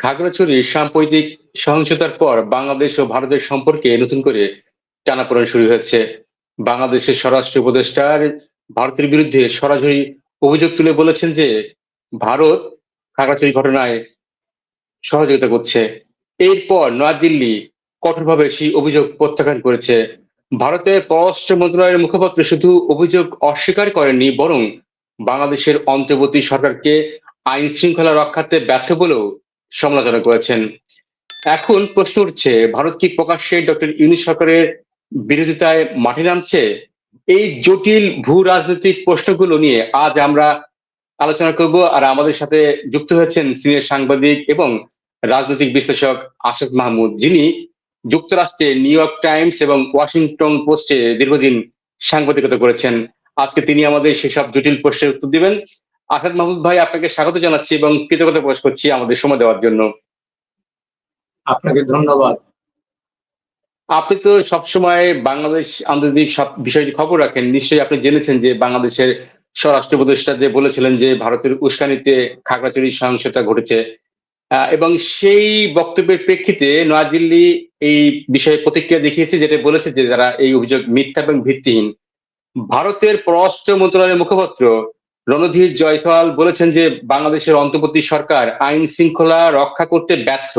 খাগড়াছড়ি সাম্প্রতিক সহিংসতার পর বাংলাদেশ ও ভারতের সম্পর্কে নতুন করে টানাপোড়েন শুরু হয়েছে। বাংলাদেশের স্বরাষ্ট্র উপদেষ্টার ভারতের বিরুদ্ধে সরাসরি অভিযোগ তুলে বলেছেন যে ভারত খাগড়াছড়ি ঘটনায় সহযোগিতা করছে। এরপর নয়াদিল্লি কঠোরভাবে সেই অভিযোগ প্রত্যাখ্যান করেছে। ভারতের পররাষ্ট্র মন্ত্রণালয়ের মুখপাত্র শুধু অভিযোগ অস্বীকার করেননি, বরং বাংলাদেশের অন্তর্বর্তী সরকারকে আইন শৃঙ্খলা রক্ষাতে ব্যর্থ বলেও সমালোচনা করেছেন। এখন প্রশ্ন উঠছে, ভারত কি প্রকাশ্যে ডক্টর ইউনিস সরকারের বিরোধিতায় মাঠে নামছে? এই জটিল ভূ রাজনৈতিক প্রশ্নগুলো নিয়ে আজ আমরা আলোচনা করব আর আমাদের সাথে যুক্ত হয়েছেন সিনিয়র সাংবাদিক এবং রাজনৈতিক বিশ্লেষক আসাদ মাহমুদ, যিনি যুক্তরাষ্ট্রে নিউ ইয়র্ক টাইমস এবং ওয়াশিংটন পোস্টে দীর্ঘদিন সাংবাদিকতা করেছেন। আজকে তিনি আমাদের সেসব জটিল প্রশ্নের উত্তর দিবেন। আসাদ মাহমুদ ভাই আপনাকে স্বাগত জানাচ্ছি এবং কৃতজ্ঞতা প্রকাশ করছি আমাদের সময় দেওয়ার জন্য। আপনাকে ধন্যবাদ। আপনি তো সবসময় বাংলাদেশ আন্তর্জাতিক সব বিষয়টি খবর রাখেন নিশ্চয়ই আপনি জেনেছেন যে বাংলাদেশের স্বরাষ্ট্র উপদেষ্টা যে বলেছিলেন যে ভারতের উস্কানিতে খাগড়াছড়ি সহিংসতা ঘটেছে এবং সেই বক্তব্যের প্রেক্ষিতে নয়াদিল্লি এই বিষয়ে প্রতিক্রিয়া দেখিয়েছে যেটা বলেছে যে যারা এই অভিযোগ মিথ্যা এবং ভিত্তিহীন। ভারতের পররাষ্ট্র মন্ত্রণালয়ের মুখপাত্র রণধীর জয়সওয়াল বলেছেন যে বাংলাদেশের অন্তর্বর্তী সরকার আইন শৃঙ্খলা রক্ষা করতে ব্যর্থ।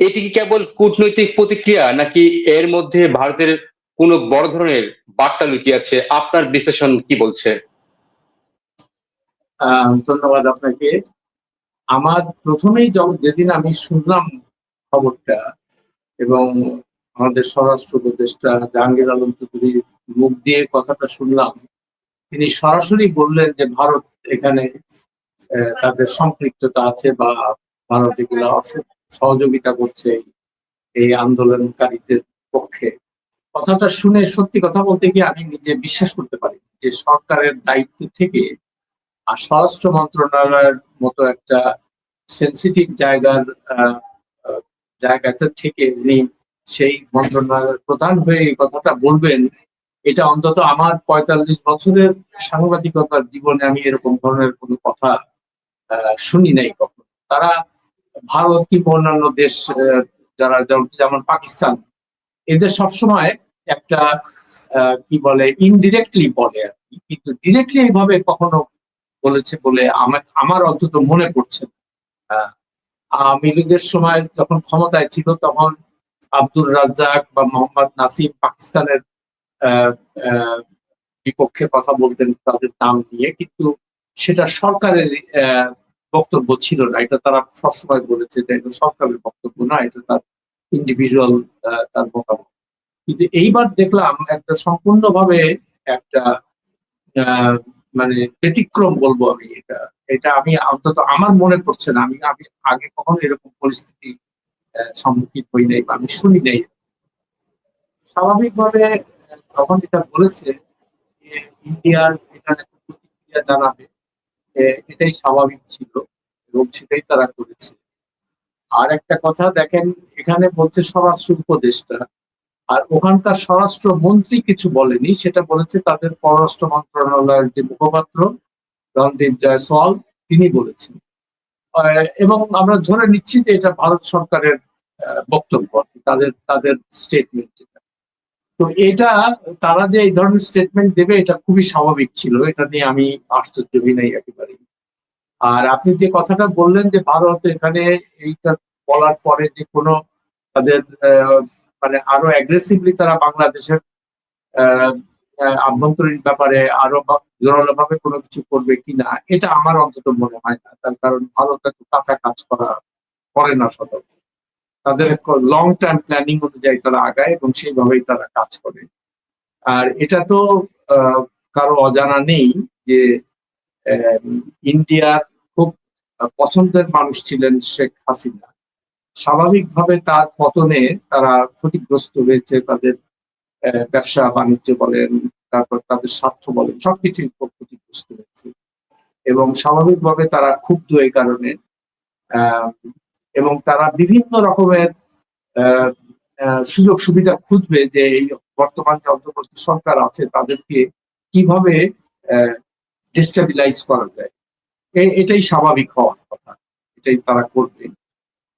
এটি কি কেবল কূটনৈতিক প্রতিক্রিয়া নাকি এর মধ্যে ভারতের কোনো বড় ধরনের বার্তা লুকিয়ে আছে? আপনার বিশ্লেষণ কি বলছে? ধন্যবাদ আপনাকে। আমার প্রথমেই যেদিন আমি শুনলাম খবরটা এবং আমাদের স্বরাষ্ট্র উপদেষ্টা জাহাঙ্গীর আলম চৌধুরীর মুখ দিয়ে কথাটা শুনলাম তিনি সরাসরি বললেন যে ভারত এখানে তাদের সম্পৃক্ততা আছে বা ভারত এগুলো সহযোগিতা করছে এই আন্দোলনকারীদের পক্ষে। কথাটা শুনে সত্যি কথা বলতে গিয়ে আমি নিজে বিশ্বাস করতে পারি যে সরকারের দায়িত্ব থেকে আর স্বরাষ্ট্র মন্ত্রণালয়ের মতো একটা সেন্সিটিভ জায়গার জায়গাটা থেকে উনি সেই মন্ত্রণালয়ের প্রধান হয়ে এই কথাটা বলবেন। এটা অন্তত আমার পঁয়তাল্লিশ বছরের সাংবাদিকতার জীবনে আমি এরকম ধরনের কোনো কথা শুনি নাই কখনো। তারা ভারত কিংবা অন্যান্য দেশ যারা যেমন পাকিস্তান, এদের সবসময় একটা কি বলে ইনডিরেক্টলি বলে আর কি। কিন্তু ডিরেক্টলি এইভাবে কখনো বলেছে বলে আমার অন্তত মনে পড়ছে আওয়ামী লীগের সময় যখন ক্ষমতায় ছিল তখন আব্দুর রাজ্জাক বা মোহাম্মদ নাসিম পাকিস্তানের বিপক্ষে কথা বলতেন তাদের নাম নিয়ে, কিন্তু সেটা সরকারের বক্তব্য ছিল না। এটা তারা সবসময় বলেছে যে এটা সরকারের বক্তব্য না, এটা তার ইন্ডিভিজুয়াল তার মতামত। কিন্তু এইবার দেখলাম একটা সম্পূর্ণভাবে একটা মানে ব্যতিক্রম বলব আমি এটা। এটা আমি অন্তত আমার মনে পড়ছে না। আমি আমি আগে কখনো এরকম পরিস্থিতি সম্মুখীন হই নাই বা আমি শুনি নাই। স্বাভাবিকভাবে যখন এটা বলেছে যে ইন্ডিয়ার এখানে প্রতিক্রিয়া জানাবে এটাই স্বাভাবিক ছিল এবং সেটাই তারা করেছে। আর একটা কথা, দেখেন, এখানে বলছে স্বরাষ্ট্র উপদেষ্টা, আর ওখানকার স্বরাষ্ট্র মন্ত্রী কিছু বলেনি, সেটা বলেছে তাদের পররাষ্ট্র মন্ত্রণালয়ের যে মুখপাত্র রণদীপ জয়সওয়াল, তিনি বলেছেন। এবং আমরা ধরে নিচ্ছি যে এটা ভারত সরকারের বক্তব্য তাদের তাদের স্টেটমেন্ট তো এটা তারা যে এই ধরনের স্টেটমেন্ট দেবে, এটা খুবই স্বাভাবিক ছিল। এটা নিয়ে আমি আশ্চর্য হই নাই একেবারেই। আর আপনি যে কথাটা বললেন যে ভারত এখানে এইটা বলার পরে যে কোনো তাদের মানে আরও অ্যাগ্রেসিভলি তারা বাংলাদেশের আভ্যন্তরীণ ব্যাপারে আরও জোরালো ভাবে কোনো কিছু করবে কিনা, এটা আমার অন্তত মনে হয় না। তার কারণ ভারত একটু কাঁচা কাজ করা, করে না সতর্ক তাদের লং টার্ম প্ল্যানিং অনুযায়ী তারা আগায় এবং সেইভাবেই তারা কাজ করে। আর এটা তো কারও অজানা নেই যে ইন্ডিয়ার খুব পছন্দের মানুষ ছিলেন শেখ হাসিনা। স্বাভাবিকভাবে তার পতনে তারা ক্ষতিগ্রস্ত হয়েছে তাদের ব্যবসা বাণিজ্য বলেন, তারপর তাদের স্বার্থ বলেন, সবকিছুই খুব ক্ষতিগ্রস্ত হয়েছে। এবং স্বাভাবিকভাবে তারা ক্ষুব্ধ এই কারণে এবং তারা বিভিন্ন রকমের সুযোগ সুবিধা খুঁজবে যে এই বর্তমান যে অন্তর্বর্তী সরকার আছে তাদেরকে কীভাবে ডিস্টাবিলাইজ করা যায়। এটাই স্বাভাবিক হওয়ার কথা। এটাই তারা করবে।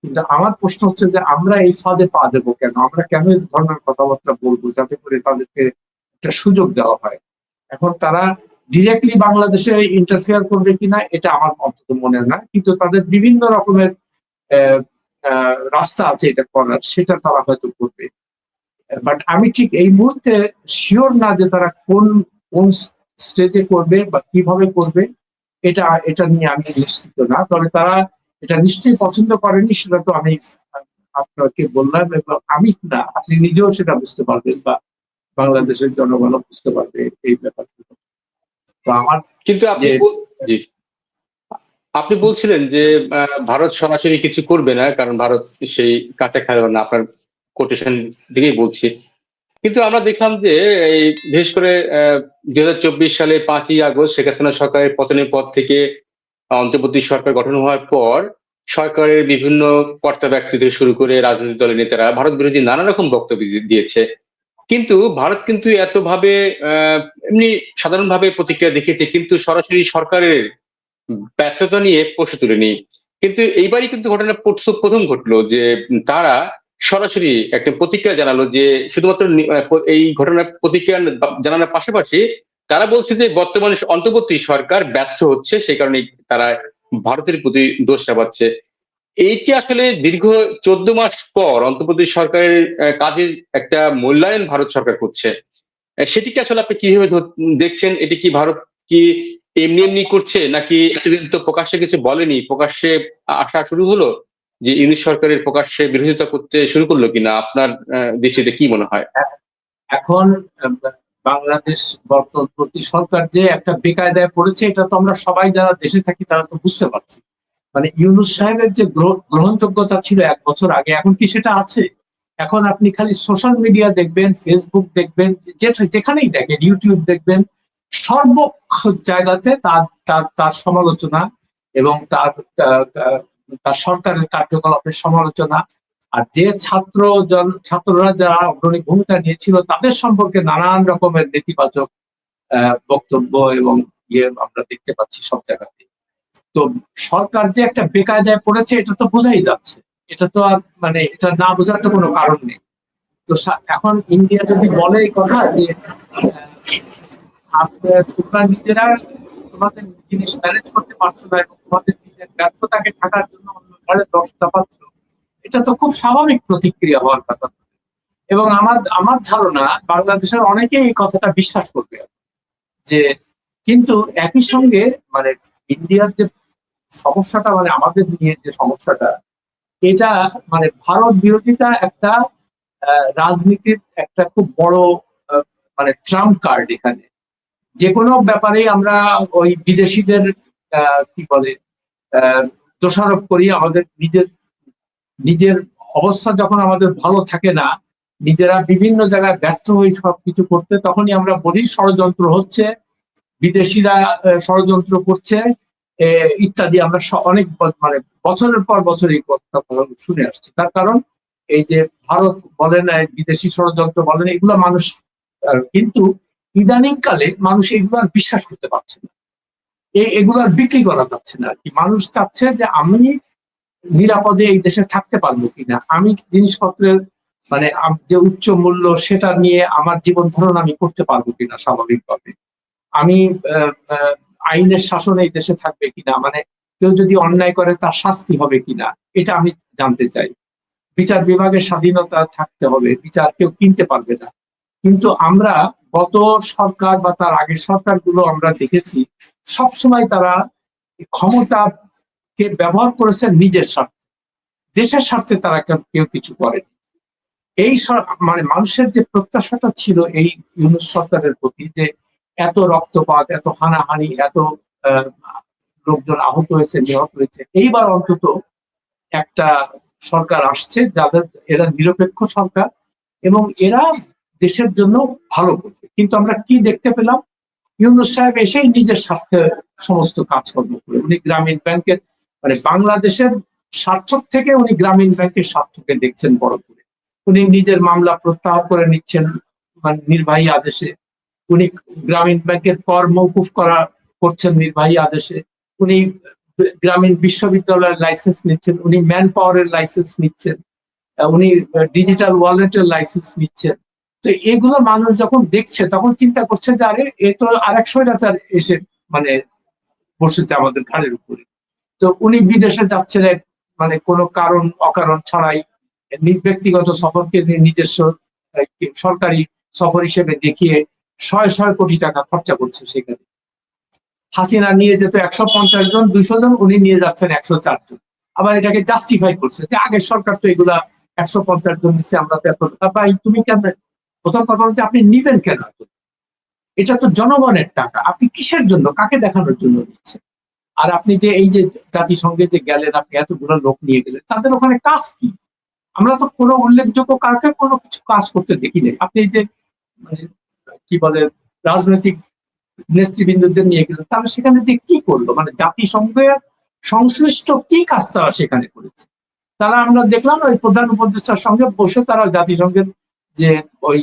কিন্তু আমার প্রশ্ন হচ্ছে যে আমরা এই ফাঁদে পা দেবো কেন? আমরা কেন এই ধরনের কথাবার্তা বলব যাতে করে তাদেরকে একটা সুযোগ দেওয়া হয়? এখন তারা ডিরেক্টলি বাংলাদেশে ইন্টারফেয়ার করবে কিনা, এটা আমার অন্তত মনে না। কিন্তু তাদের বিভিন্ন রকমের রাস্তা আছে এটা করার সেটা তারা হয়তো করবে। বাট আমি ঠিক এই মুহূর্তে শিওর না যে তারা কোন কোন স্টেজে করবে বা কীভাবে করবে এটা এটা নিয়ে আমি নিশ্চিত না। তবে তারা এটা নিশ্চয়ই পছন্দ করেনি সেটা তো আমি আপনাকে বললাম এবং আমি না আপনি নিজেও সেটা বুঝতে পারবেন বা বাংলাদেশের জনগণ বুঝতে পারবে এই ব্যাপারটা তো আমার কিন্তু আপনি আপনি বলছিলেন যে ভারত সরাসরি কিছু করবে না, কারণ ভারত সেই কাঁচা খেলোয়াড় না, আপনার কোটেশন দিকেই বলছি। কিন্তু আমরা দেখলাম যে, এই বিশেষ করে দুই হাজার চব্বিশ সালে পাঁচই আগস্ট শেখ হাসিনা সরকারের পতনের পর থেকে, অন্তর্বর্তী সরকার গঠন হওয়ার পর, সরকারের বিভিন্ন কর্তা ব্যক্তি থেকে শুরু করে রাজনৈতিক দলের নেতারা ভারত বিরোধী নানা রকম বক্তব্য দিয়েছে। কিন্তু ভারত কিন্তু এতভাবে এমনি সাধারণভাবে প্রতিক্রিয়া দেখিয়েছে, কিন্তু সরাসরি সরকারের ব্যর্থতা নিয়ে প্রশ্ন তুলেনি। কিন্তু এইবারই কিন্তু ঘটনা প্রথ- প্রথম ঘটলো যে তারা সরাসরি একটা প্রতিক্রিয়া জানালো যে শুধুমাত্র এই ঘটনার প্রতিক্রিয়া জানানোর পাশাপাশি তারা বলছে যে বর্তমানে অন্তর্বর্তী সরকার ব্যর্থ হচ্ছে সেই কারণে তারা ভারতের প্রতি দোষ চাপাচ্ছে। এইটি আসলে দীর্ঘ চোদ্দ মাস পর অন্তর্বর্তী সরকারের কাজের একটা মূল্যায়ন ভারত সরকার করছে। সেটিকে আসলে আপনি কীভাবে দেখছেন? এটি কি ভারত কি এমনি এমনি করছে নাকি এতদিন তো প্রকাশ্যে কিছু বলেনি? প্রকাশ্যে আসা শুরু হলো যে ইউনিশ সরকারের প্রকাশ্যে বিরোধিতা করতে শুরু করল কিনা? আপনার দৃষ্টিতে কি মনে হয়? এখন বাংলাদেশ বর্তমান সরকার যে একটা বেকায়দায় পড়েছে, এটা তো আমরা সবাই যারা দেশে থাকি, তারা তো বুঝতে পারছি। মানে ইউনুস সাহেবের যে গ্রহ- গ্রহণযোগ্যতা ছিল এক বছর আগে, এখন কি সেটা আছে? এখন আপনি খালি সোশ্যাল মিডিয়া দেখবেন ফেসবুক দেখবেন যেখানেই দেখেন ইউটিউব দেখবেন সর্বক্ষ জায়গাতে তার তার তার সমালোচনা এবং তার তার সরকারের কার্যকলাপের সমালোচনা। আর যে ছাত্র ছাত্ররা যারা অগ্রণী ভূমিকা নিয়েছিল, তাদের সম্পর্কে নানান রকমের নেতিবাচক বক্তব্য এবং ইয়ে আমরা দেখতে পাচ্ছি সব জায়গাতে। তো সরকার যে একটা বেকায়দায় পড়েছে, এটা তো বোঝাই যাচ্ছে। এটা তো আর মানে এটা না বোঝার তো কোনো কারণ নেই। তো এখন ইন্ডিয়া যদি বলে এই কথা যে তোমরা নিজেরা তোমাদের জিনিস ম্যানেজ করতে পারছ না এবং তোমাদের নিজের ব্যর্থতাকে ঢাকার জন্য অন্য ঘরে দশ চাপাচ্ছ, এটা তো খুব স্বাভাবিক প্রতিক্রিয়া হওয়ার কথা। এবং আমার আমার ধারণা বাংলাদেশের অনেকেই এই কথাটা বিশ্বাস করবে। যে কিন্তু একই সঙ্গে মানে ইন্ডিয়ার যে সমস্যাটা মানে আমাদের নিয়ে যে সমস্যাটা, এটা মানে ভারত বিরোধিতা একটা রাজনীতির একটা খুব বড় মানে ট্রাম্প কার্ড এখানে। যে কোনো ব্যাপারে আমরা ওই বিদেশিদের কি বলে দোষারোপ করি, আমাদের নিজের নিজের অবস্থা যখন আমাদের ভালো থাকে না, নিজেরা বিভিন্ন জায়গায় ব্যর্থ হই সবকিছু করতে, তখনই আমরা বলি ষড়যন্ত্র হচ্ছে, বিদেশিরা ষড়যন্ত্র করছে ইত্যাদি। আমরা অনেক মানে বছরের পর বছর এই কথা শুনে আসছি। তার কারণ এই যে ভারত বলেন বিদেশি ষড়যন্ত্র বলেন এগুলো মানুষ কিন্তু ইদানিং কালে মানুষ এগুলো আর বিশ্বাস করতে পারছে না। এগুলো আর বিক্রি করা যাচ্ছে না আর কি। মানুষ চাচ্ছে যে আমি নিরাপদে এই দেশে থাকতে পারব কিনা। আমি জিনিসপত্রের মানে যে উচ্চ মূল্য সেটা নিয়ে আমার জীবন ধারণ আমি করতে পারব কিনা স্বাভাবিকভাবে। আমি আইনের শাসন এই দেশে থাকবে কিনা? মানে কেউ যদি অন্যায় করে তার শাস্তি হবে কিনা? এটা আমি জানতে চাই। বিচার বিভাগের স্বাধীনতা থাকতে হবে। বিচার কেউ কিনতে পারবে না। কিন্তু আমরা গত সরকার বা তার আগের সরকারগুলো আমরা দেখেছি, সবসময় তারা ক্ষমতাকে ব্যবহার করেছে নিজের স্বার্থে। দেশের স্বার্থে তারা কেউ- কিছু করেনি। এই মানে মানুষের যে প্রত্যাশাটা ছিল এই ইউনুস সরকারের প্রতি যে এত রক্তপাত, এত হানাহানি, এত লোকজন আহত হয়েছে, নিহত হয়েছে, এইবার অন্তত একটা সরকার আসছে যাদের, এরা নিরপেক্ষ সরকার এবং এরা দেশের জন্য ভালো করবে। কিন্তু আমরা কি দেখতে পেলাম? ইউনুস সাহেব এসেই নিজের স্বার্থে সমস্ত কাজকর্ম করে। উনি গ্রামীণ ব্যাংকের মানে বাংলাদেশের স্বার্থ থেকে উনি গ্রামীণ ব্যাংকের স্বার্থকে দেখছেন বড় করে। উনি নিজের মামলা প্রত্যাহার করে নিচ্ছেন মানে নির্বাহী আদেশে। উনি গ্রামীণ ব্যাংকের কর মৌকুফ করা করছেন নির্বাহী আদেশে। উনি গ্রামীণ বিশ্ববিদ্যালয়ের লাইসেন্স নিচ্ছেন, উনি ম্যান পাওয়ারের লাইসেন্স নিচ্ছেন, উনি ডিজিটাল ওয়ালেটের লাইসেন্স নিচ্ছেন। তো এগুলো মানুষ যখন দেখছে, তখন চিন্তা করছে যে, আরে, এ তো আর আরেক স্বৈরাচার এসে মানে বসেছে আমাদের ঘাড়ের উপরে। তো উনি বিদেশে যাচ্ছেন এক মানে কোনো কারণ, অকারণ ছাড়াই নিজ ব্যক্তিগত সফরকে নিজস্ব সরকারি সফর হিসেবে দেখিয়ে শয় শয় কোটি টাকা খরচা করছে সেখানে। হাসিনা নিয়ে যেত একশো পঞ্চাশ জন, দুইশো জন, উনি নিয়ে যাচ্ছেন একশো চার জন। আবার এটাকে জাস্টিফাই করছে যে আগের সরকার তো এগুলা একশো পঞ্চাশ জন নিচ্ছে আমরা তো এত টাকা পাই, তুমি কেন প্রথম কথা হচ্ছে আপনি নিবেন কেন এটা তো জনগণের টাকা। আপনি কিসের জন্য? কাকে দেখানোর জন্য নিচ্ছেন আর আপনি যে এই যে জাতিসংঘে যে গেলেন, আপনি এতগুলো লোক নিয়ে গেলেন, তাদের ওখানে কাজ কি? আমরা তো কোনো উল্লেখযোগ্য কাউকে কোনো কিছু কাজ করতে দেখি নাই। আপনি যে মানে কি বলে, রাজনৈতিক নেতৃবৃন্দদের নিয়ে গেলেন তারা সেখানে যে কি করল? মানে জাতিসংঘের সংশ্লিষ্ট কি কাজ তারা সেখানে করেছে? তারা আমরা দেখলাম ওই প্রধান উপদেষ্টার সঙ্গে বসে তারা জাতিসংঘের যে ওই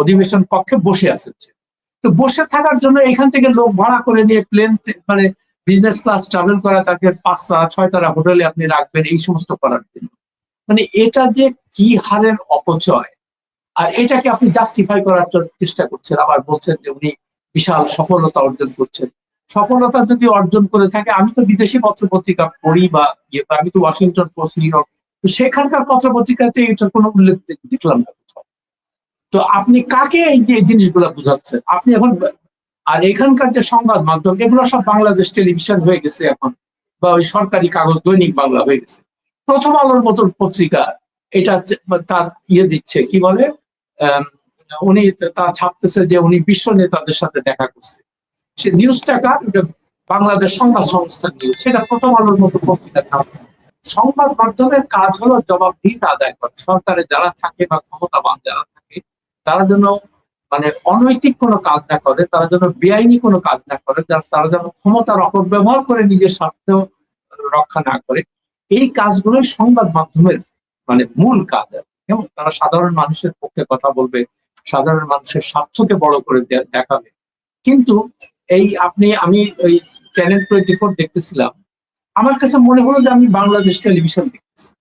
অধিবেশন কক্ষে বসে আছে তো বসে থাকার জন্য এখান থেকে লোক ভাড়া করে নিয়ে প্লেন মানে বিজনেস ক্লাস ট্রাভেল করা, তাকে পাঁচ তারা, ছয় তারা হোটেলে আপনি রাখবেন, এই সমস্ত করার জন্য। মানে এটা যে কি হারের অপচয়, আর এটাকে আপনি জাস্টিফাই করার চেষ্টা করছেন। আবার বলছেন যে উনি বিশাল সফলতা অর্জন করছেন। সফলতা যদি অর্জন করে থাকে, আমি তো বিদেশি পত্র পত্রিকা পড়ি বা ইয়ে আমি তো ওয়াশিংটন পোস্ট নিউ ইয়র্ক তো সেখানকার পত্র পত্রিকাতে এটার কোনো উল্লেখ দেখলাম না। তো আপনি কাকে এই যে জিনিসগুলো বুঝাচ্ছেন? আপনি এখন আর এখানকার যে সংবাদ মাধ্যম, এগুলো সব বাংলাদেশ টেলিভিশন হয়ে গেছে এখন, বা ওই সরকারি কাগজ, দৈনিক বাংলা হয়ে গেছে। প্রথম আলোর মতন পত্রিকা, এটা তার ইয়ে দিচ্ছে, কি বলে? উনি তা ছাপতেছে যে উনি বিশ্ব নেতাদের সাথে দেখা করছে। সে নিউজটা কার? বাংলাদেশ সংবাদ সংস্থার নিউজ। সেটা প্রথম আলোর মতো পত্রিকা ছাপছে। সংবাদ মাধ্যমের কাজ হলো জবাবদিহিতা আদায় করা। সরকারে যারা থাকে বা ক্ষমতাবান যারা তারা যেন মানে অনৈতিক কোনো কাজ না করে, তারা যেন বেআইনি কোনো কাজ না করে তারা যেন ক্ষমতার অপব্যবহার করে নিজের স্বার্থ রক্ষা না করে, এই কাজগুলোই সংবাদ মাধ্যমের মানে মূল কাজ আর কি। এবং তারা সাধারণ মানুষের পক্ষে কথা বলবে, সাধারণ মানুষের স্বার্থকে বড় করে দেখাবে কিন্তু এই আপনি, আমি ওই চ্যানেল টোয়েন্টি ফোর দেখতেছিলাম, আমার কাছে মনে হলো যে আমি বাংলাদেশ টেলিভিশন দেখতেছি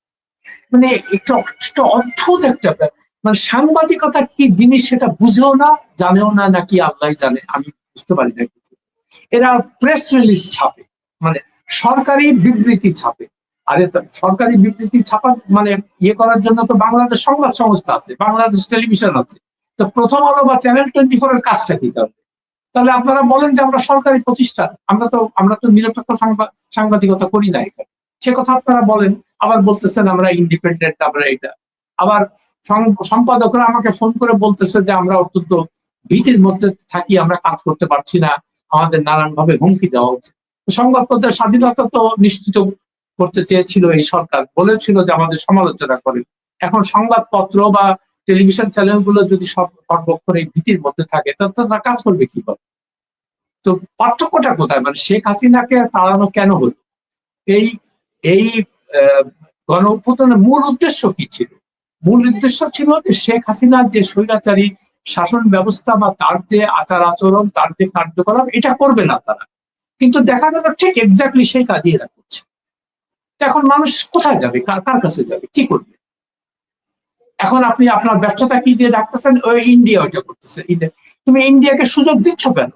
মানে একটা অদ্ভুত একটা ব্যাপার। মানে সাংবাদিকতা কি জিনিস সেটা বুঝেও না, জানেও না, নাকি আল্লাহ জানে? আমি বুঝতে পারি না কিছু। এরা প্রেস রিলিজ ছাপে মানে সরকারি বিবৃতি ছাপে। আরে সরকারি বিবৃতি ছাপা মানে ইয়ে করার জন্য তো বাংলাদেশ সংবাদ সংস্থা আছে, বাংলাদেশ টেলিভিশন আছে। তো প্রথম আলো বা চ্যানেল টোয়েন্টি ফোর এর কাজটা কি তাহলে? তাহলে আপনারা বলেন যে আমরা সরকারি প্রতিষ্ঠান, আমরা তো আমরা তো নিরপেক্ষ সাংবা- সাংবাদিকতা করি না এখানে। সে কথা আপনারা বলেন, আবার বলতেছেন আমরা ইন্ডিপেন্ডেন্ট আমরা এটা। আবার সম্পাদকরা আমাকে ফোন করে বলতেছে যে, আমরা অত্যন্ত ভীতির মধ্যে থাকি, আমরা কাজ করতে পারছি না। আমাদের নানান ভাবে হুমকি দেওয়া হচ্ছে। সংবাদপত্রের স্বাধীনতা তো নিশ্চিত করতে চেয়েছিল এই সরকার। বলেছিল যে, আমাদের সমালোচনা করে। এখন সংবাদপত্র বা টেলিভিশন চ্যানেলগুলো যদি সব সর্বক্ষণ এই ভীতির মধ্যে থাকে তাহলে তারা কাজ করবে কি করে? তো পার্থক্যটা কোথায়? মানে শেখ হাসিনাকে তাড়ানো কেন হলো? এই এই গণ মূল উদ্দেশ্য কি ছিল? মূল উদ্দেশ্য ছিল যে শেখ হাসিনার যে স্বৈরাচারী শাসন ব্যবস্থা বা তার যে আচার আচরণ, তার যে কার্যকলাপ, এটা করবে না তারা। কিন্তু দেখা গেল ঠিক এক্স্যাক্টলি সেই কাজই এরা করছে। এখন মানুষ কোথায় যাবে? কার কাছে যাবে? কি করবে? এখন আপনি আপনার ব্যর্থতা কি দিয়ে ডাকতেছেন? ওই ইন্ডিয়া ওইটা করতেছে। তুমি ইন্ডিয়াকে সুযোগ দিচ্ছ কেন?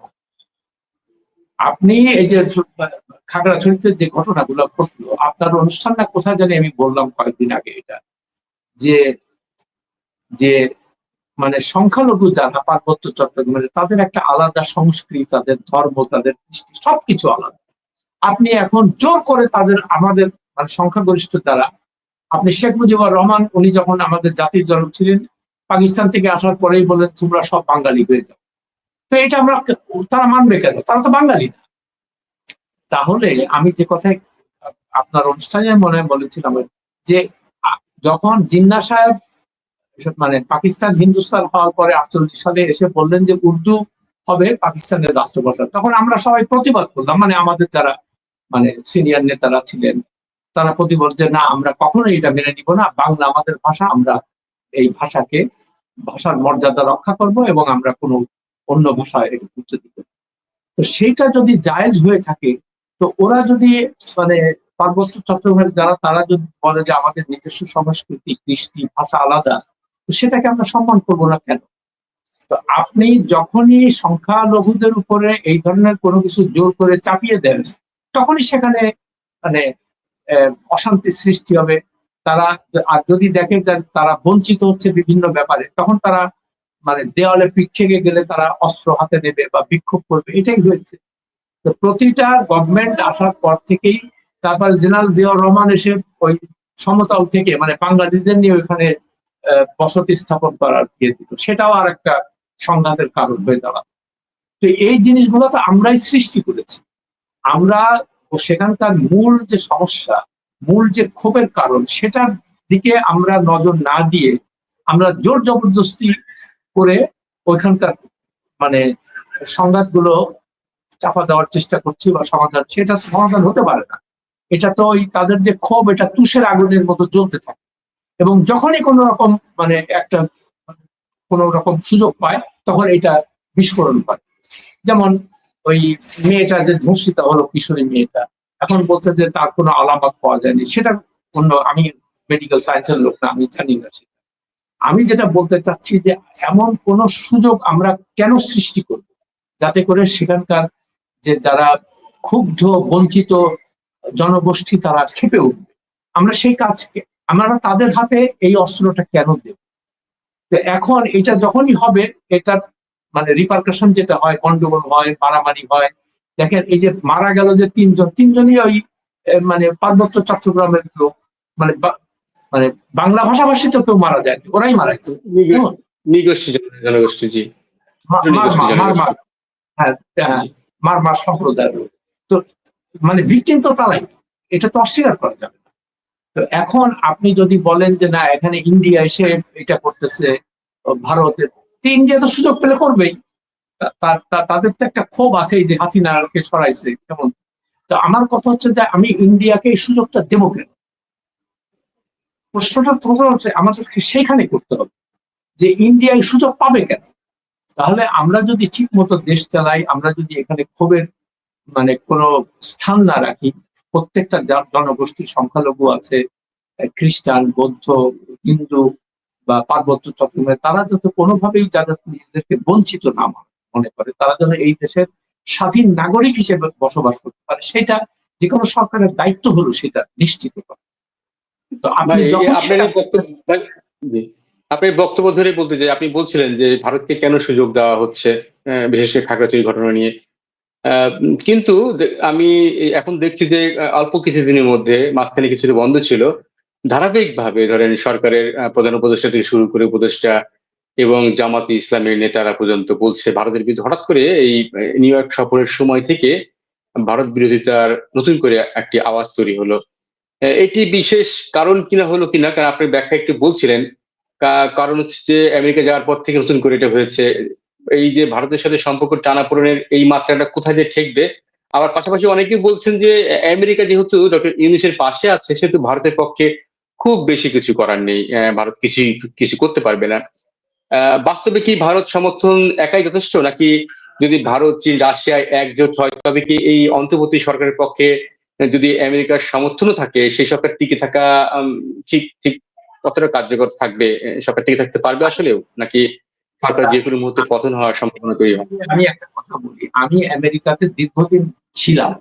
আপনি এই যে খাগড়াছড়িতে যে ঘটনাগুলো ঘটলো, আপনার অনুষ্ঠানটা কোথায় জানি আমি বললাম কয়েকদিন আগে এটা। যে যে মানে সংখ্যালঘু যারা পার্বত্য চট্টগ্রামের, তাদের একটা আলাদা সংস্কৃতি, তাদের ধর্ম, তাদের কৃষ্টি সবকিছু আলাদা। আপনি এখন জোর করে তাদের, আমাদের মানে সংখ্যাগরিষ্ঠ যারা, আপনি শেখ মুজিবুর রহমান, উনি যখন আমাদের জাতির জনক ছিলেন, পাকিস্তান থেকে আসার পরেই বলেন তোমরা সব বাঙালি হয়ে যাও। তো এটা আমরা, তারা মানবে কেন? তারা তো বাঙালি না। তাহলে আমি যে কথায় আপনার অনুষ্ঠানে মনে হয় বলেছিলাম যে যখন জিন্না সাহেব মানে পাকিস্তান হিন্দুস্তান হওয়ার পরে আটচল্লিশ সালে এসে বললেন যে উর্দু হবে পাকিস্তানের রাষ্ট্রভাষা, তখন আমরা সবাই প্রতিবাদ করলাম মানে আমাদের যারা মানে সিনিয়র নেতারা ছিলেন, তারা প্রতিবাদ যে না, আমরা কখনোই এটা মেনে নিব না বাংলা আমাদের ভাষা, আমরা এই ভাষাকে, ভাষার মর্যাদা রক্ষা করব এবং আমরা কোনো অন্য ভাষায় এটা করতে দিব। তো সেইটা যদি জায়েজ হয়ে থাকে, তো ওরা যদি মানে পার্বত্য চট্টগ্রামের যারা, তারা যদি বলে যে আমাদের নিজস্ব সংস্কৃতি, কৃষ্টি, ভাষা আলাদা, তো সেটাকে আমরা সম্মান করব না কেন? তো আপনি যখনই সংখ্যালঘুদের উপরে এই ধরনের কোনো কিছু জোর করে চাপিয়ে দেন, তখনই সেখানে মানে অশান্তির সৃষ্টি হবে। তারা আর যদি দেখে তারা বঞ্চিত হচ্ছে বিভিন্ন ব্যাপারে, তখন তারা মানে দেওয়ালে পিঠ গেলে তারা অস্ত্র হাতে নেবে বা বিক্ষোভ করবে, এটাই হয়েছে। তো প্রতিটা গভর্নমেন্ট আসার পর থেকেই তারপর জেনারেল জিয়াউর রহমান এসে ওই সমতল থেকে মানে বাংলাদেশদের নিয়ে ওইখানে বসতি স্থাপন করার দিয়ে দিল। সেটাও আর একটা সংঘাতের কারণ হয়ে দাঁড়াল। তো এই জিনিসগুলো তো আমরাই সৃষ্টি করেছি। আমরা সেখানকার মূল যে সমস্যা, মূল যে ক্ষোভের কারণ, সেটার দিকে আমরা নজর না দিয়ে আমরা জোর জবরদস্তি করে ওইখানকার মানে সংঘাতগুলো চাপা দেওয়ার চেষ্টা করছি বা সমাধান, সেটা সমাধান হতে পারে না। এটা তো ওই তাদের যে ক্ষোভ, এটা তুষের আগুনের মতো জ্বলতে থাকে। এবং যখনই কোনো রকম মানে একটা কোনো রকম সুযোগ পায়, তখন এটা বিস্ফোরণ পায় যেমন ওই মেয়েটা যে ধর্ষিতা হলো, কিশোরী মেয়েটা, এখন বলছে যে তার কোনো আলামত পাওয়া যায়নি। সেটা অন্য, আমি মেডিকেল সায়েন্সের লোক না, আমি জানি না সেটা। আমি যেটা বলতে চাচ্ছি যে এমন কোন সুযোগ আমরা কেন সৃষ্টি করব? যাতে করে সেখানকার যে যারা ক্ষুব্ধ, বঞ্চিত জনগোষ্ঠী তারা খেপে উঠবে। আমরা সেই কাজকে আমরা তাদের হাতে এই অস্ত্রটা কেন দেব? এখন এটা যখনই হবে এটার মানে রিপারকাশন যেটা হয় গন্ডগোল হয় মারামারি হয় দেখেন এই যে মারা গেল যে তিনজন তিনজনই ওই মানে পার্বত্য চট্টগ্রামের লোক মানে মানে বাংলা ভাষাভাষী তো কেউ মারা যায়নি ওরাই মারা গেছে। জনগোষ্ঠী জি। হ্যাঁ হ্যাঁ, মার মার সম্প্রদায়ের লোক। তো মানে ভিকটিম তো তারাই এটা তো অস্বীকার করা যাবে না। তো এখন আপনি যদি বলেন যে, না, এখানে ইন্ডিয়া এসে এটা করতেছে, ও ভারতে, তো ইন্ডিয়া তো সুযোগ পেলে করবেই। তাদের তো একটা ক্ষোভ আছে যে হাসিনাকে সরাইছে, কেমন? তো আমার কথা হচ্ছে যে, আমি ইন্ডিয়াকে এই সুযোগটা দেবো কেন? প্রশ্নটা হচ্ছে আমাদেরকে সেইখানে করতে হবে। যে ইন্ডিয়া এই সুযোগ পাবে কেন? তাহলে আমরা যদি ঠিক মতো দেশ চালাই, আমরা যদি এখানে ক্ষোভের মানে কোনো স্থান না রাখি। প্রত্যেকটা জন- জনগোষ্ঠীর সংখ্যালঘু আছে খ্রিস্টান বৌদ্ধ হিন্দু বা পার্বত্য চট্টগ্রামে তারা যাতে কোনোভাবেই যারা নিজেদেরকে বঞ্চিত না মনে- মনে করে। তারা যেন এই দেশের স্বাধীন নাগরিক হিসেবে বসবাস করতে পারে। সেটা যে কোনো সরকারের দায়িত্ব হলো সেটা নিশ্চিত করা। তো আপনি যখন আপনার বক্তব্য ধরে বলতে চাই আপনি বলছিলেন যে ভারতকে কেন সুযোগ দেওয়া হচ্ছে বিশেষ করে খাগড়াছড়ি ঘটনা নিয়ে। কিন্তু আমি এখন দেখছি যে অল্প কিছুদিনের মধ্যে মাঝখানে কিছুটা বন্ধ ছিল। ধারাবাহিকভাবে ধরেন সরকারের প্রধান উপদেষ্টা থেকে শুরু করে উপদেষ্টা এবং জামাতি ইসলামের নেতারা পর্যন্ত বলছে, ভারতের বিরুদ্ধে হঠাৎ করে এই নিউ ইয়র্ক সফরের সময় থেকে ভারত বিরোধিতার নতুন করে একটি আওয়াজ তৈরি হলো। এটি বিশেষ কারণ কিনা হলো কিনা, কারণ আপনি ব্যাখ্যা একটু বলছিলেন। কারণ হচ্ছে যে, আমেরিকা যাওয়ার পর থেকে নতুন করে এটা হয়েছে। এই যে ভারতের সাথে সম্পর্ক টানাপোড়েনের এই মাত্রাটা কোথায় যে ঠেকবে? আবার পাশাপাশি অনেকেই বলছেন যে, আমেরিকা যেহেতু ডক্টর ইউনিসের পাশে আছে, সেহেতু ভারতের পক্ষে খুব বেশি কিছু করার নেই ভারত কিছু কিছু করতে পারবে না। বাস্তবে কি ভারত সমর্থন একাই যথেষ্ট? নাকি যদি ভারত, চীন, রাশিয়া একজোট হয়, তবে কি এই অন্তর্বর্তী সরকারের পক্ষে যদি আমেরিকার সমর্থনও থাকে, সেই সরকার টিকে থাকা ঠিক ঠিক কতটা কার্যকর থাকবে, সরকার টিকে থাকতে পারবে আসলেও? নাকি সরকার যে কোনো মুহূর্তে পতন হওয়ার সম্ভাবনা তৈরি হয়। আমি একটা কথা বলি। আমি আমেরিকাতে দীর্ঘদিন ছিলাম।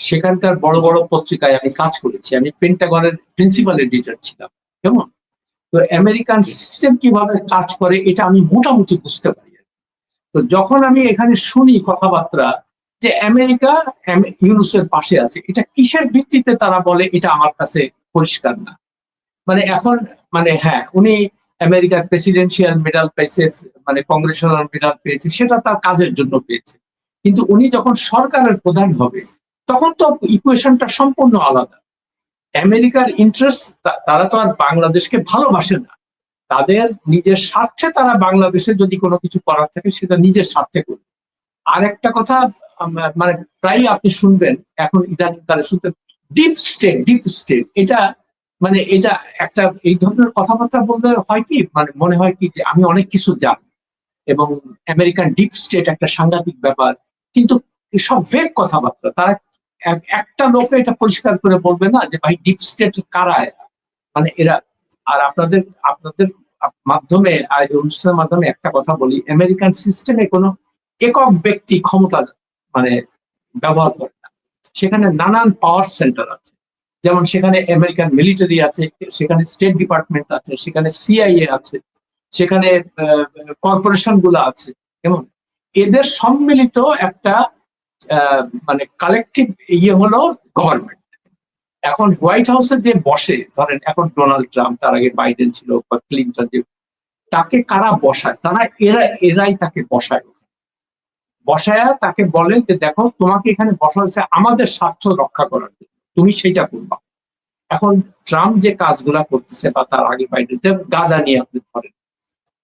সেখানকার বড় বড় পত্রিকায় আমি কাজ করেছি। আমি পেন্টাগনের প্রিন্সিপাল এডিটর ছিলাম। কেমন? তো আমেরিকান সিস্টেম কীভাবে কাজ করে এটা আমি মোটামুটি বুঝতে পারি তো যখন আমি এখানে শুনি কথাবার্তা যে আমেরিকা আম- ইউনুসের পাশে আছে এটা কিসের ভিত্তিতে তারা বলে এটা আমার কাছে পরিষ্কার না। মানে এখন মানে হ্যাঁ উনি আমেরিকার প্রেসিডেন্সিয়াল মেডাল পেয়েছে মানে কংগ্রেশনাল মেডাল পেয়েছে, সেটা তার কাজের জন্য পেয়েছে। কিন্তু উনি যখন সরকারের প্রধান হবে, তখন তো ইকুয়েশনটা সম্পূর্ণ আলাদা। আমেরিকার ইন্টারেস্ট তারা তো আর বাংলাদেশকে ভালোবাসে না। তাদের নিজের স্বার্থে তারা বাংলাদেশে যদি কোনো কিছু করার থাকে, সেটা নিজের স্বার্থে করবে। আর একটা কথা মানে প্রায় আপনি শুনবেন, এখন ইদানিং তারা শুনতে ডিপ স্টেট ডিপ স্টেট এটা মানে এটা একটা, এই ধরনের কথাবার্তা বললে হয় কি মানে মনে হয় কি যে আমি অনেক কিছু জানি। এবং আমেরিকান ডিপ স্টেট একটা সাংঘাতিক ব্যাপার, কিন্তু সব ভেগ কথাবার্তা, তারা এক- একটা লোক এটা পরিষ্কার করে বলবে না যে ভাই ডিপ স্টেট কারা এরা? মানে এরা, আর আপনাদের আপনাদের মাধ্যমে, আর এই অনুষ্ঠানের মাধ্যমে একটা কথা বলি, আমেরিকান সিস্টেমে কোনো একক ব্যক্তি ক্ষমতা মানে ব্যবহার করে না। সেখানে নানান পাওয়ার সেন্টার আছে। যেমন সেখানে আমেরিকান মিলিটারি আছে, সেখানে স্টেট ডিপার্টমেন্ট আছে, সেখানে সিআইএ আছে, সেখানে কর্পোরেশনগুলো আছে, কেমন? এদের সম্মিলিত একটা মানে কালেকটিভ ইয়ে হলো গভর্নমেন্ট এখন হোয়াইট হাউসে যে বসে, ধরেন এখন ডোনাল্ড ট্রাম্প তার আগে বাইডেন ছিল বা ক্লিন্টন যে, তাকে কারা বসায়? তারা, এরা, এরাই তাকে বসায়। বসায়া তাকে বলে যে, দেখো, তোমাকে এখানে বসা হয়েছে আমাদের স্বার্থ রক্ষা করার জন্য। তুমি সেইটা করবা। এখন ট্রাম্প যে কাজগুলা করতেছে বা তার আগে বাইডেন গাজা নিয়ে আপনি ধরেন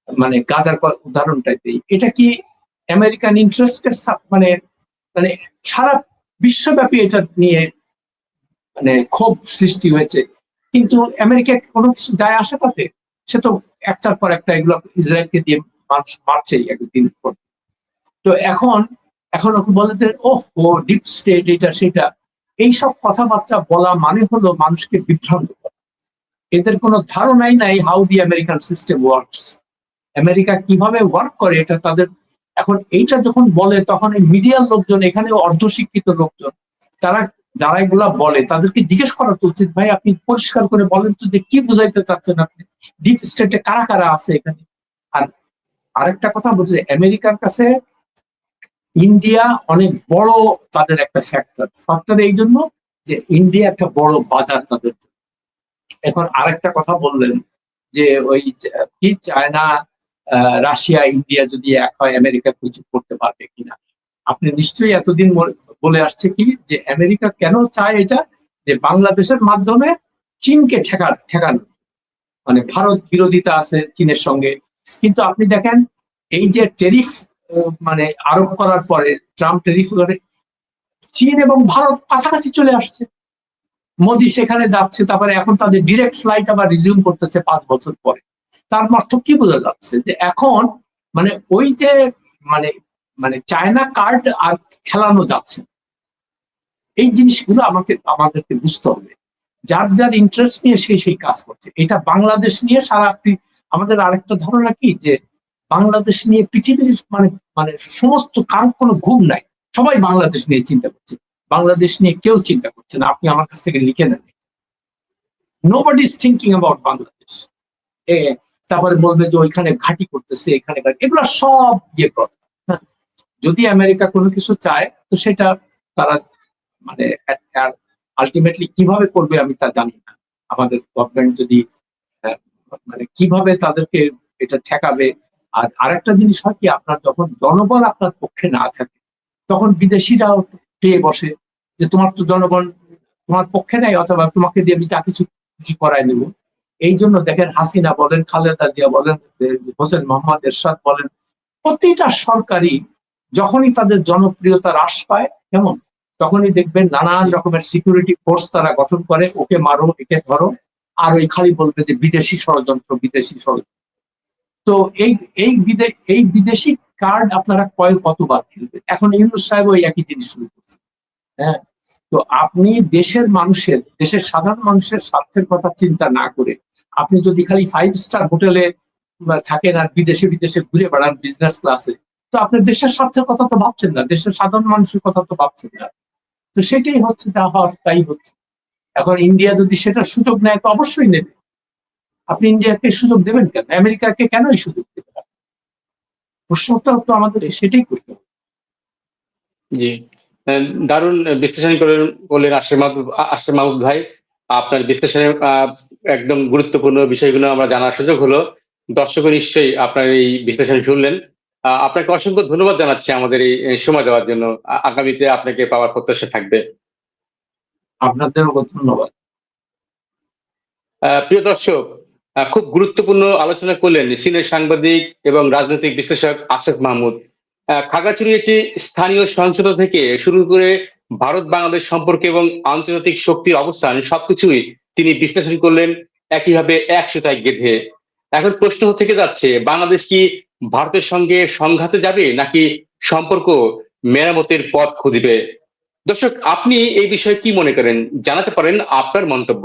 মানে গাজার উদাহরণটাই দিই। এটা কি আমেরিকান ইন্টারেস্টকে মানে মানে সারা বিশ্বব্যাপী এটা নিয়ে মানে ক্ষোভ সৃষ্টি হয়েছে। কিন্তু আমেরিকা কোনো কিছু যায় আসে তাতে? সে তো একটার পর একটা এগুলো ইসরায়েলকে দিয়ে মানুষ মারছেই একদিন পর। তো এখন এখন ওকে বলে যে ও ডিপ স্টেট এটা, সেটা। এইসব কথাবার্তা বলা মানে হলো মানুষকে বিভ্রান্ত করা। এদের কোনো ধারণাই নাই how the American system works America কীভাবে ওয়ার্ক করে এটা তাদের এখন এইটা যখন বলে, তখন এই মিডিয়ার লোকজন এখানে অর্ধশিক্ষিত লোকজন, তারা যারা এগুলা বলে, তাদেরকে জিজ্ঞেস করা উচিত, ভাই, আপনি পরিষ্কার করে বলেন তো যে কি বুঝাইতে চাচ্ছেন আপনি? ডিপ স্টেটে কারা কারা আছে এখানে? আর আরেকটা কথা বলছে, আমেরিকার কাছে ইন্ডিয়া অনেক বড় তাদের একটা ফ্যাক্টর ফ্যাক্টর এই জন্য যে ইন্ডিয়া একটা বড় বাজার তাদের। এখন আরেকটা কথা বললেন যে ওই কি চায়না রাশিয়া ইন্ডিয়া যদি এক হয় আমেরিকা কিছু করতে পারবে কিনা। আপনি নিশ্চয়ই এতদিন বলে আসছে কি যে আমেরিকা কেন চায় এটা? যে বাংলাদেশের মাধ্যমে চীনকে ঠেকা, ঠেকানো। মানে ভারত বিরোধিতা আছে চীনের সঙ্গে। কিন্তু আপনি দেখেন, এই যে টেরিফ মানে আরোপ করার পরে ট্রাম্প টেরিফ করে চীন এবং ভারত কাছাকাছি চলে আসছে। মোদি সেখানে যাচ্ছে, তারপরে এখন তাদের ডিরেক্ট ফ্লাইট আবার রিজিউম করতেছে পাঁচ বছর পরে। তার অর্থ কি বোঝা যাচ্ছে যে এখন মানে ওই যে মানে মানে চায়না কার্ড আর খেলানো যাচ্ছে এই জিনিসগুলো আমাকে, আমাদেরকে বুঝতে হবে। যার যার ইন্টারেস্ট নিয়ে সে সেই কাজ করছে। এটা বাংলাদেশ নিয়ে সারা আমাদের আরেকটা ধারণা কি? যে বাংলাদেশ নিয়ে পৃথিবীর মানে মানে সমস্ত কারোর কোনো ঘুম নাই। সবাই বাংলাদেশ নিয়ে চিন্তা করছে। বাংলাদেশ নিয়ে কেউ চিন্তা করছে না। আপনি আমার কাছ থেকে লিখে নেন। Nobody is thinking about Bangladesh তারপরে বলবে যে ওইখানে ঘাঁটি করতেছে, এখানে এগুলো সব ইয়ে কথা। হ্যাঁ। যদি আমেরিকা কোনো কিছু চায়, তো সেটা তারা মানে আলটিমেটলি কীভাবে করবে আমি তা জানি না। আমাদের গভর্নমেন্ট যদি মানে কীভাবে তাদেরকে এটা ঠেকাবে আর আরেকটা জিনিস হয় কি, আপনার যখন জনবল আপনার পক্ষে না থাকে, তখন বিদেশিরাও পেয়ে বসে যে তোমার তো জনগণ তোমার পক্ষে নেই, অথবা তোমাকে দিয়ে আমি যা কিছু খুশি করায় নেব। এই জন্য দেখেন হাসিনা বলেন, খালেদা জিয়া বলেন হোসেন মোহাম্মদ এরশাদ বলেন, প্রতিটা সরকারি যখনই তাদের জনপ্রিয়তা হ্রাস পায়, কেমন? তখনই দেখবেন নানান রকমের সিকিউরিটি ফোর্স তারা গঠন করে, ওকে মারো, একে ধরো, আর ওই খালি বলবে যে বিদেশি ষড়যন্ত্র বিদেশি ষড়যন্ত্র। তো এই এই বিদে, এই বিদেশি কার্ড আপনারা কয়, কতবার খেলবেন এখন ইউনুস সাহেব ওই একই জিনিস শুরু করছে। হ্যাঁ? তো আপনি দেশের মানুষের, দেশের সাধারণ মানুষের স্বার্থের কথা চিন্তা না করে আপনি যদি খালি ফাইভ স্টার হোটেলে থাকেন আর বিদেশে বিদেশে ঘুরে বেড়ান বিজনেস ক্লাসে তো আপনি দেশের স্বার্থের কথা তো ভাবছেন না, দেশের সাধারণ মানুষের কথা তো ভাবছেন না। তো সেটাই হচ্ছে, যা হওয়ার তাই হচ্ছে। এখন ইন্ডিয়া যদি সেটা সুযোগ নেয়, তো অবশ্যই নেবে। আপনি ইন্ডিয়াকে সুযোগ দেবেন কেন? আমেরিকাকে কেন এই সুযোগ দেবেন প্রশ্নটা তো আমাদের সেটাই করতে হবে। জি। দারুণ বিশ্লেষণ করেন বললেন আশির মাহবুব আশির মাহবুব ভাই আপনার বিশ্লেষণের একদম গুরুত্বপূর্ণ বিষয়গুলো আমরা জানার সুযোগ হলো। দর্শক নিশ্চয়ই আপনার এই বিশ্লেষণ শুনলেন। আপনাকে অসংখ্য ধন্যবাদ জানাচ্ছি আমাদের এই সময় দেওয়ার জন্য। আগামীতে আপনাকে পাওয়ার প্রত্যাশা থাকবে। আপনাদেরও ধন্যবাদ। প্রিয় দর্শক খুব গুরুত্বপূর্ণ আলোচনা করলেন সিনিয়র সাংবাদিক এবং রাজনৈতিক বিশ্লেষক আসিফ মাহমুদ। খাগড়াছড়ি একটি স্থানীয় সহিংসতা থেকে শুরু করে ভারত, বাংলাদেশ সম্পর্কে এবং আন্তর্জাতিক শক্তির অবস্থান সবকিছুই তিনি বিশ্লেষণ করলেন একইভাবে এক সুতায় গেঁথে। এখন প্রশ্ন থেকে যাচ্ছে, বাংলাদেশ কি ভারতের সঙ্গে সংঘাতে যাবে নাকি সম্পর্ক মেরামতের পথ খুঁজবে? দর্শক, আপনি এই বিষয়ে কি মনে করেন? জানাতে পারেন আপনার মন্তব্য।